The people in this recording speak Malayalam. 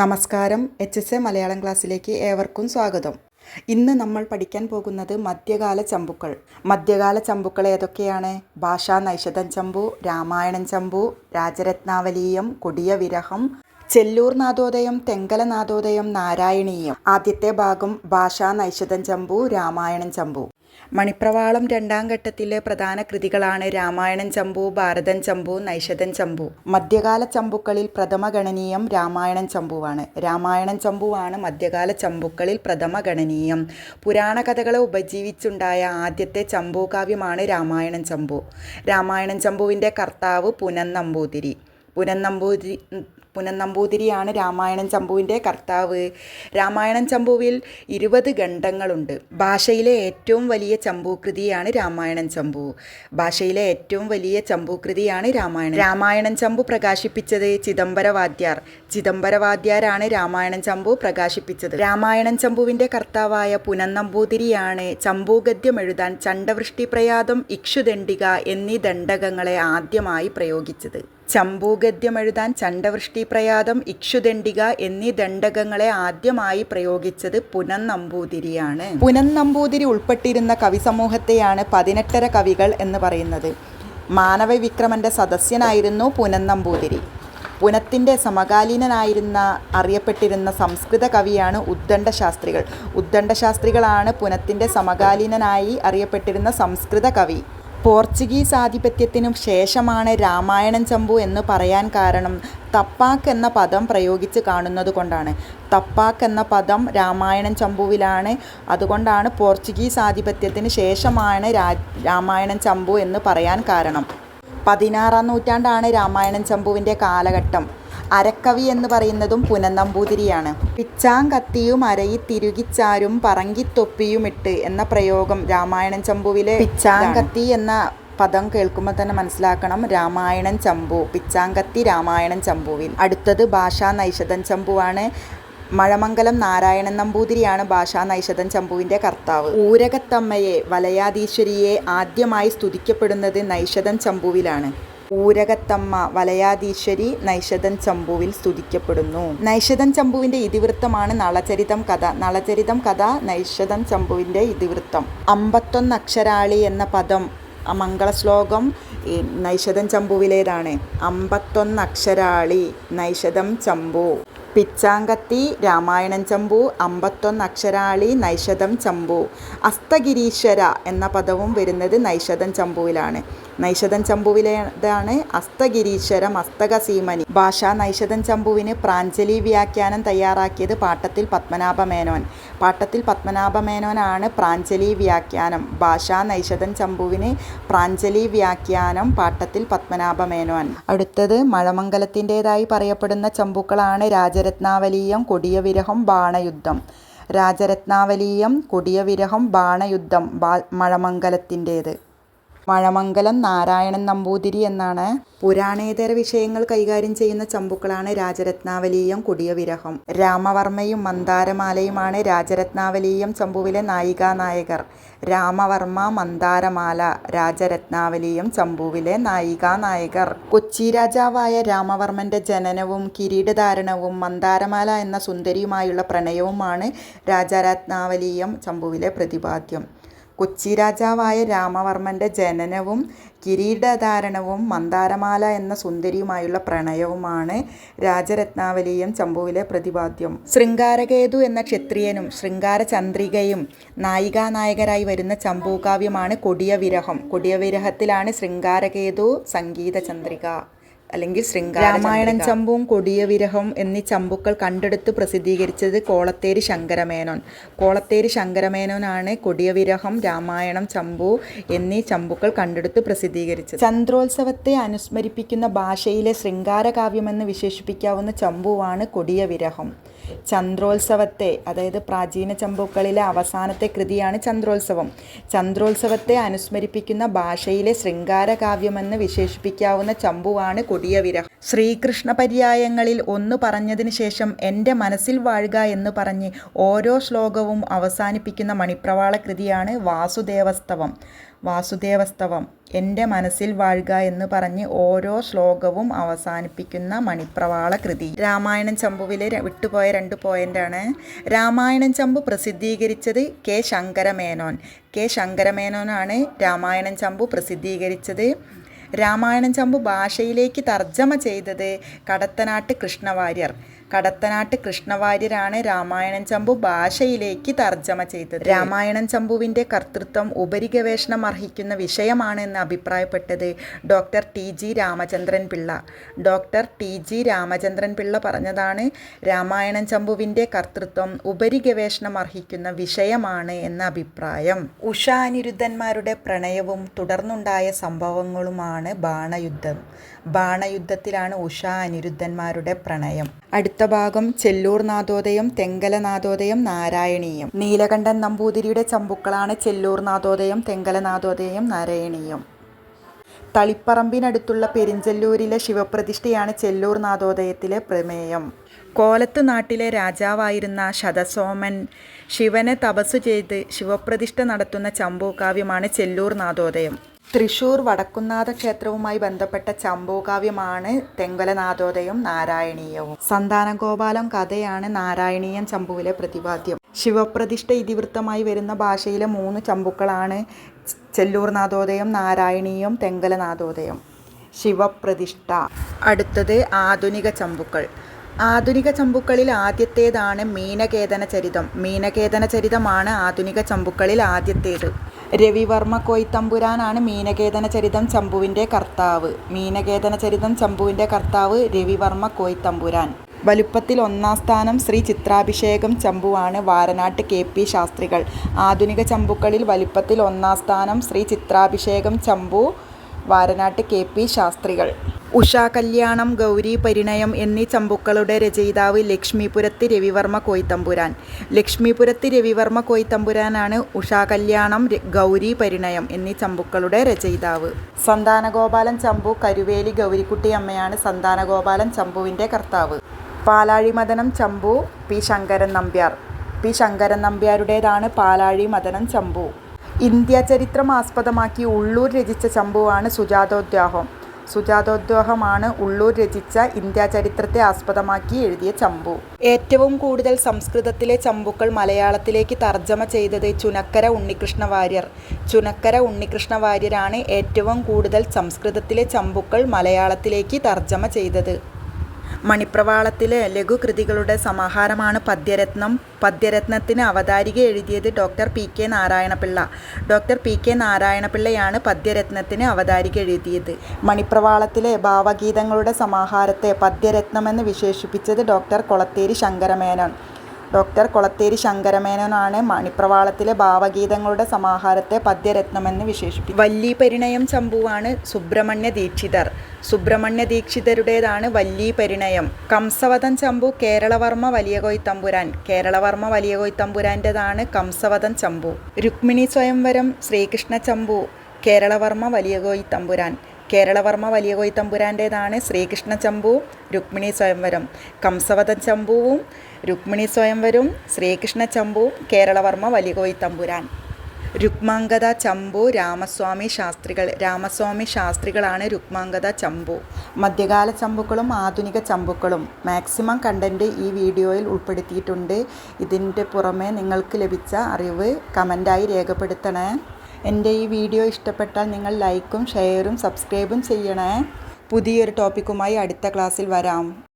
നമസ്കാരം. എച്ച് എസ് എ മലയാളം ക്ലാസ്സിലേക്ക് ഏവർക്കും സ്വാഗതം. ഇന്ന് നമ്മൾ പഠിക്കാൻ പോകുന്നത് മധ്യകാല ചമ്പുക്കൾ. മധ്യകാല ചമ്പുക്കൾ ഏതൊക്കെയാണ്? ഭാഷാ നൈഷധം ചമ്പു രാമായണൻ ചമ്പു രാജരത്നാവലീയം കൊടിയ വിരഹം ചെല്ലൂർ നാഥോദയം തെങ്കല നാഥോദയം നാരായണീയം. ആദ്യത്തെ ഭാഗം ഭാഷാ നൈഷധം ചമ്പു രാമായണൻ ചമ്പു. മണിപ്രവാളം രണ്ടാം ഘട്ടത്തിലെ പ്രധാന കൃതികളാണ് രാമായണൻ ചമ്പു ഭാരതൻ ചമ്പു നൈഷതൻ ചമ്പു. മധ്യകാല ചമ്പുക്കളിൽ പ്രഥമ ഗണനീയം രാമായണൻ ചമ്പുവാണ്. രാമായണൻ ചമ്പുവാണ് മധ്യകാല ചമ്പുക്കളിൽ പ്രഥമ ഗണനീയം. പുരാണ കഥകളെ ഉപജീവിച്ചുണ്ടായ ആദ്യത്തെ ചമ്പു കാവ്യമാണ് രാമായണൻ ചമ്പു. രാമായണൻ ചമ്പുവിന്റെ കർത്താവ് പുനൻ നമ്പൂതിരി പുനൻ നമ്പൂതിരി പുനൻ രാമായണം ചമ്പുവിന്റെ കർത്താവ്. രാമായണം ചമ്പുവിൽ ഇരുപത് ഖണ്ഡങ്ങളുണ്ട്. ഭാഷയിലെ ഏറ്റവും വലിയ ചമ്പൂകൃതിയാണ് രാമായണം ചമ്പു. ഭാഷയിലെ ഏറ്റവും വലിയ ചമ്പൂകൃതിയാണ് രാമായണം. രാമായണം ചമ്പു പ്രകാശിപ്പിച്ചത് ചിദംബര വാദ്യാർ ചിദംബര രാമായണൻ ചമ്പു പ്രകാശിപ്പിച്ചത്. രാമായണം ചമ്പുവിന്റെ കർത്താവായ പുനൻ നമ്പൂതിരിയാണ് ചമ്പൂഗദ്യം എഴുതാൻ ചണ്ടവൃഷ്ടി പ്രയാതം ഇക്ഷുദണ്ഡിക എന്നീ ദണ്ഡകങ്ങളെ ആദ്യമായി പ്രയോഗിച്ചത്. ചമ്പൂഗദ്യം എഴുതാൻ ചണ്ടവൃഷ്ടി പ്രയാതം ഇക്ഷുദണ്ഡിക എന്നീ ദണ്ഡകങ്ങളെ ആദ്യമായി പ്രയോഗിച്ചത് പുനൻ നമ്പൂതിരിയാണ് പുനൻ നമ്പൂതിരി ഉൾപ്പെട്ടിരുന്ന കവിസമൂഹത്തെയാണ് പതിനെട്ടര കവികൾ എന്ന് പറയുന്നത്. മാനവ വിക്രമന്റെ സദസ്യനായിരുന്നു പുനൻ നമ്പൂതിരി പുനത്തിന്റെ സമകാലീനനായിരുന്ന അറിയപ്പെട്ടിരുന്ന സംസ്കൃത കവിയാണ് ഉദ്ദണ്ഡ ശാസ്ത്രികൾ ഉദ്ദണ്ഡ ശാസ്ത്രികളാണ് പുനത്തിന്റെ സമകാലീനനായി അറിയപ്പെട്ടിരുന്ന സംസ്കൃത കവി. പോർച്ചുഗീസ് ആധിപത്യത്തിനു ശേഷമാണ് രാമായണം ചമ്പു എന്ന് പറയാൻ കാരണം തപ്പാക്ക് എന്ന പദം പ്രയോഗിച്ച് കാണുന്നത് കൊണ്ടാണ്. തപ്പാക്ക് എന്ന പദം രാമായണം ചമ്പുവിലാണ്. അതുകൊണ്ടാണ് പോർച്ചുഗീസ് ആധിപത്യത്തിന് ശേഷമാണ് രാമായണം ചമ്പു എന്ന് പറയാൻ കാരണം. പതിനാറാം നൂറ്റാണ്ടാണ് രാമായണം ചമ്പുവിന്റെ കാലഘട്ടം. അരക്കവി എന്ന് പറയുന്നതും പുനനമ്പൂതിരിയാണ്. പിച്ചാങ്കത്തിയും അരയി തിരുകിച്ചാരും പറങ്കിത്തൊപ്പിയുമിട്ട് എന്ന പ്രയോഗം രാമായണൻ ചമ്പുവിലെ പിച്ചാങ്കത്തി എന്ന പദം കേൾക്കുമ്പോൾ തന്നെ മനസ്സിലാക്കണം. രാമായണൻ ചമ്പു പിച്ചാങ്കത്തി രാമായണൻ ചമ്പുവിൽ. അടുത്തത് ഭാഷാ നൈഷധൻ ചമ്പുവാണ്. മഴമംഗലം നാരായണൻ നമ്പൂതിരിയാണ് ഭാഷാ നൈഷധൻ ചമ്പുവിന്റെ കർത്താവ്. ഊരകത്തമ്മയെ വലയാധീശ്വരിയെ ആദ്യമായി സ്തുതിക്കപ്പെടുന്നത് നൈഷധൻ ചമ്പുവിലാണ്. ഊരകത്തമ്മ വലയാധീശ്വരി നൈഷതൻ ചമ്പുവിൽ സ്തുതിക്കപ്പെടുന്നു. നൈഷതൻ ചമ്പുവിന്റെ ഇതിവൃത്തമാണ് നളചരിതം കഥ. നളചരിതം കഥ നൈഷതൻ ചമ്പുവിന്റെ ഇതിവൃത്തം. അമ്പത്തൊന്ന് അക്ഷരാളി എന്ന പദം മംഗളശ്ലോകം നൈഷതൻ ചമ്പുവിലേതാണ്. അമ്പത്തൊന്ന് അക്ഷരാളി നൈഷതം ചമ്പു. പിച്ചാങ്കത്തി രാമായണം ചമ്പു. അമ്പത്തൊന്ന് അക്ഷരാളി നൈഷതം ചമ്പു. അസ്തഗിരീശ്വര എന്ന പദവും വരുന്നത് നൈഷതം ചമ്പുവിലാണ്. നൈഷധൻ ചമ്പുവിലേതാണ് അസ്തഗിരീശ്വരം അസ്തകസീമനി. ഭാഷാ നൈഷധൻ ചമ്പുവിന് പ്രാഞ്ജലി വ്യാഖ്യാനം തയ്യാറാക്കിയത് പാട്ടത്തിൽ പത്മനാഭ മേനോൻ പാട്ടത്തിൽ പത്മനാഭ മേനോനാണ് പ്രാഞ്ജലി വ്യാഖ്യാനം. ഭാഷ നൈഷധൻ ചമ്പുവിന് പ്രാഞ്ജലി വ്യാഖ്യാനം പാട്ടത്തിൽ പത്മനാഭ മേനോൻ അടുത്തത് മഴമംഗലത്തിന്റെതായി പറയപ്പെടുന്ന ചമ്പുക്കളാണ് രാജരത്നാവലീയം കൊടിയ വിരഹം ബാണയുദ്ധം. രാജരത്നാവലീയം കൊടിയ വിരഹം ബാണയുദ്ധം ബാ മഴമംഗലത്തിന്റേത്. മഴമംഗലം നാരായണൻ നമ്പൂതിരി എന്നാണ് പുരാണേതര വിഷയങ്ങൾ കൈകാര്യം ചെയ്യുന്ന ചമ്പുക്കളാണ് രാജരത്നാവലീയം കൊടിയവിരഹം. രാമവർമ്മയും മന്ദാരമാലയുമാണ് രാജരത്നാവലീയം ചമ്പുവിലെ നായികാനായകർ. രാമവർമ്മ മന്ദാരമാല രാജരത്നാവലിയും ചമ്പുവിലെ നായികാനായകർ. കൊച്ചി രാജാവായ രാമവർമ്മന്റെ ജനനവും കിരീടധാരണവും മന്ദാരമാല എന്ന സുന്ദരിയുമായുള്ള പ്രണയവുമാണ് രാജരത്നാവലീയം ചമ്പുവിലെ പ്രതിപാദ്യം കൊച്ചി രാജാവായ രാമവർമ്മന്റെ ജനനവും കിരീടധാരണവും മന്ദാരമാല എന്ന സുന്ദരിയുമായുള്ള പ്രണയവുമാണ് രാജരത്നാവലിയും ചമ്പുവിലെ പ്രതിപാദ്യം. ശൃംഗാരകേതു എന്ന ക്ഷത്രിയനും ശൃംഗാരചന്ദ്രികയും നായികാനായകരായി വരുന്ന ചമ്പൂകാവ്യമാണ് കൊടിയ വിരഹം. കൊടിയ വിരഹത്തിലാണ് ശൃംഗാരകേതു സംഗീത ചന്ദ്രിക അല്ലെങ്കിൽ ശൃംഗാര രാമായണൻ ചമ്പും കൊടിയ വിരഹം എന്നീ ചമ്പുക്കൾ കണ്ടെടുത്ത് പ്രസിദ്ധീകരിച്ചത് കോളത്തേരി ശങ്കരമേനോൻ. കോളത്തേരി ശങ്കരമേനോനാണ് കൊടിയ വിരഹം രാമായണം ചമ്പു എന്നീ ചമ്പുക്കൾ കണ്ടെടുത്ത് പ്രസിദ്ധീകരിച്ചത്. ചന്ദ്രോത്സവത്തെ അനുസ്മരിപ്പിക്കുന്ന ഭാഷയിലെ ശൃംഗാരകാവ്യമെന്ന് വിശേഷിപ്പിക്കാവുന്ന ചമ്പുവാണ് കൊടിയ വിരഹം ചന്ദ്രോത്സവത്തെ അതായത് പ്രാചീന ചമ്പുക്കളിലെ അവസാനത്തെ കൃതിയാണ് ചന്ദ്രോത്സവം. ചന്ദ്രോത്സവത്തെ അനുസ്മരിപ്പിക്കുന്ന ഭാഷയിലെ ശൃംഗാരകാവ്യമെന്ന് വിശേഷിപ്പിക്കാവുന്ന ചമ്പുവാണ് കൊടിയ വിരഹം ശ്രീകൃഷ്ണ പര്യായങ്ങളിൽ ഒന്ന് പറഞ്ഞതിന് ശേഷം എന്റെ മനസ്സിൽ വാഴുക എന്ന് പറഞ്ഞ് ഓരോ ശ്ലോകവും അവസാനിപ്പിക്കുന്ന മണിപ്രവാള കൃതിയാണ് വാസുദേവസ്തവം. വാസുദേവസ്തവം എന്റെ മനസ്സിൽ വാഴുക എന്ന് പറഞ്ഞ് ഓരോ ശ്ലോകവും അവസാനിപ്പിക്കുന്ന മണിപ്രവാള കൃതി. രാമായണം ചമ്പുവിലെ വിട്ടുപോയ രണ്ട് പോയിന്റാണ് രാമായണം ചമ്പു പ്രസിദ്ധീകരിച്ചത് കെ ശങ്കരമേനോൻ. കെ ശങ്കരമേനോനാണ് രാമായണം ചമ്പു പ്രസിദ്ധീകരിച്ചത്. രാമായണം ചമ്പു ഭാഷയിലേക്ക് തർജമ ചെയ്തത് കടത്തനാട്ട് കൃഷ്ണവാര്യർ. കടത്തനാട്ട് കൃഷ്ണവാര്യരാണ് രാമായണം ചമ്പു ഭാഷയിലേക്ക് തർജമ ചെയ്തത്. രാമായണം ചമ്പുവിന്റെ കർത്തൃത്വം ഉപരിഗവേഷണം അർഹിക്കുന്ന വിഷയമാണ് എന്ന് അഭിപ്രായപ്പെട്ടത് doctor T G Ramachandran Pillai. Doctor T G Ramachandran Pillai പറഞ്ഞതാണ് രാമായണം ചമ്പുവിന്റെ കർത്തൃത്വം ഉപരിഗവേഷണം അർഹിക്കുന്ന വിഷയമാണ് എന്ന അഭിപ്രായം. ഉഷ അനിരുദ്ധന്മാരുടെ പ്രണയവും തുടർന്നുണ്ടായ സംഭവങ്ങളുമാണ് ബാണയുദ്ധം. ബാണയുദ്ധത്തിലാണ് ഉഷ അനിരുദ്ധന്മാരുടെ പ്രണയം. അടുത്ത ഭാഗം ചെല്ലൂർ നാഥോദയം തെങ്കല നാഥോദയം നാരായണീയം. നീലകണ്ഠൻ നമ്പൂതിരിയുടെ ചമ്പുക്കളാണ് ചെല്ലൂർ നാഥോദയം തെങ്കല നാഥോദയം നാരായണീയം. തളിപ്പറമ്പിനടുത്തുള്ള പെരിഞ്ചല്ലൂരിലെ ശിവപ്രതിഷ്ഠയാണ് ചെല്ലൂർ നാഥോദയത്തിലെ പ്രമേയം. കോലത്ത് നാട്ടിലെ രാജാവായിരുന്ന ശതസോമൻ ശിവനെ തപസ്സു ചെയ്ത് ശിവപ്രതിഷ്ഠ നടത്തുന്ന ചമ്പൂക്കാവ്യമാണ് ചെല്ലൂർ നാദോദയം. തൃശൂർ വടക്കുന്നാഥ ക്ഷേത്രവുമായി ബന്ധപ്പെട്ട ചമ്പൂകാവ്യമാണ് തെങ്കലനാഥോദയം നാരായണീയവും. സന്താനഗോപാലം കഥയാണ് നാരായണീയം ചമ്പുവിലെ പ്രതിപാദ്യം. ശിവപ്രതിഷ്ഠ ഇതിവൃത്തമായി വരുന്ന ഭാഷയിലെ മൂന്ന് ചമ്പുക്കളാണ് ചെല്ലൂർ നാഥോദയം നാരായണീയം തെങ്കലനാഥോദയം. ശിവപ്രതിഷ്ഠ. അടുത്തത് ആധുനിക ചമ്പുക്കൾ. ആധുനിക ചമ്പുക്കളിൽ ആദ്യത്തേതാണ് മീനകേതന ചരിതം. മീനകേതന ചരിതമാണ് ആധുനിക ചമ്പുക്കളിൽ ആദ്യത്തേത്. രവിവർമ്മ കൊയ്ത്തമ്പുരാനാണ് മീനകേതന ചരിതം ചമ്പുവിന്റെ കർത്താവ്. മീനകേതന ചരിതം ചമ്പുവിന്റെ കർത്താവ് രവിവർമ്മ കൊയ്ത്തമ്പുരാൻ. വലുപ്പത്തിൽ ഒന്നാം സ്ഥാനം ശ്രീ ചിത്രാഭിഷേകം ചമ്പുവാണ് വാരനാട്ട് കെ പി ശാസ്ത്രികൾ. ആധുനിക ചമ്പുക്കളിൽ വലുപ്പത്തിൽ ഒന്നാം സ്ഥാനം ശ്രീ ചിത്രാഭിഷേകം ചമ്പു വാരനാട്ട് കെ പി ശാസ്ത്രികൾ. ഉഷാ കല്യാണം ഗൗരി പരിണയം എന്നീ ചമ്പുക്കളുടെ രചയിതാവ് ലക്ഷ്മീപുരത്ത് രവിവർമ്മ കോയിത്തമ്പുരാൻ. ലക്ഷ്മീപുരത്ത് രവിവർമ്മ കോയിത്തമ്പുരാനാണ് ഉഷാ കല്യാണം ഗൗരി പരിണയം എന്നീ ചമ്പുക്കളുടെ രചയിതാവ്. സന്താനഗോപാലൻ ചമ്പു കരുവേലി ഗൗരിക്കുട്ടി അമ്മയാണ് സന്താനഗോപാലൻ ചമ്പുവിന്റെ കർത്താവ്. പാലാഴി മദനം ചമ്പു പി ശങ്കരൻ നമ്പ്യാർ. പി ശങ്കരൻ നമ്പ്യാരുടേതാണ് പാലാഴി മദനം ചമ്പു. ഇന്ത്യ ചരിത്രം ആസ്പദമാക്കി ഉള്ളൂർ രചിച്ച ചമ്പുവാണ് സുജാതോദ്യാഹം. സുജാതോദ്യോഹമാണ് ഉള്ളൂർ രചിച്ച ഇന്ത്യ ചരിത്രത്തെ ആസ്പദമാക്കി എഴുതിയ ചമ്പു. ഏറ്റവും കൂടുതൽ സംസ്കൃതത്തിലെ ചമ്പുക്കൾ മലയാളത്തിലേക്ക് തർജമ ചെയ്തത് ചുനക്കര ഉണ്ണികൃഷ്ണ വാര്യർ. ചുനക്കര ഉണ്ണികൃഷ്ണ വാര്യരാണ് ഏറ്റവും കൂടുതൽ സംസ്കൃതത്തിലെ ചമ്പുക്കൾ മലയാളത്തിലേക്ക് തർജമ ചെയ്തത്. മണിപ്രവാളത്തിലെ ലഘുകൃതികളുടെ സമാഹാരമാണ് പദ്യരത്നം. പദ്യരത്നത്തിന് അവതാരിക എഴുതിയത് doctor P K Narayanapillai. Doctor P K നാരായണപിള്ളയാണ് പദ്യരത്നത്തിന് അവതാരിക എഴുതിയത്. മണിപ്രവാളത്തിലെ ഭാവഗീതങ്ങളുടെ സമാഹാരത്തെ പദ്യരത്നമെന്ന് വിശേഷിപ്പിച്ചത് ഡോക്ടർ കൊളത്തേരി ശങ്കരമേനോൻ. ഡോക്ടർ കൊളത്തേരി ശങ്കരമേനോനാണ് മണിപ്രവാളത്തിലെ ഭാവഗീതങ്ങളുടെ സമാഹാരത്തെ പദ്യരത്നമെന്ന് വിശേഷിപ്പിക്കും വല്ലി പരിണയം ചമ്പുവാണ് സുബ്രഹ്മണ്യ ദീക്ഷിതർ. സുബ്രഹ്മണ്യ ദീക്ഷിതരുടേതാണ് വല്ലി പരിണയം. കംസവതൻ ചമ്പു കേരളവർമ്മ വലിയ കൊയ്ത്തമ്പുരാൻ കേരളവർമ്മ വലിയ കൊയ്ത്തമ്പുരാന്റെതാണ് കംസവദൻ ചമ്പു. രുക്മിണി സ്വയംവരം ശ്രീകൃഷ്ണ ചമ്പു. കേരളവർമ്മ വലിയ കൊയ്ത്തമ്പുരാൻ കേരളവർമ്മ വലിയ കൊയ്ത്തമ്പുരാന്റേതാണ് ശ്രീകൃഷ്ണ ചമ്പുവും രുക്മിണി സ്വയംവരം. കംസവധ ചമ്പുവും രുക്മിണി സ്വയംവരും ശ്രീകൃഷ്ണ ചമ്പുവും കേരളവർമ്മ വലിയ കൊയ്ത്തമ്പുരാൻ രുക്മാംഗത ചമ്പു രാമസ്വാമി ശാസ്ത്രികൾ. രാമസ്വാമി ശാസ്ത്രികളാണ് രുക്മാംഗത ചമ്പു. മധ്യകാല ചമ്പുക്കളും ആധുനിക ചമ്പുക്കളും. മാക്സിമം കണ്ടന്റ് ഈ വീഡിയോയിൽ ഉൾപ്പെടുത്തിയിട്ടുണ്ട്. ഇതിന്റെ പുറമെ നിങ്ങൾക്ക് ലഭിച്ച അറിവ് കമന്റായി രേഖപ്പെടുത്തണേ. എന്റെ ഈ വീഡിയോ ഇഷ്ടപ്പെട്ടാൽ നിങ്ങൾ ലൈക്കും ഷെയറും സബ്സ്ക്രൈബും ചെയ്യണേ. പുതിയൊരു ടോപ്പിക്കുമായി അടുത്ത ക്ലാസ്സിൽ വരാം.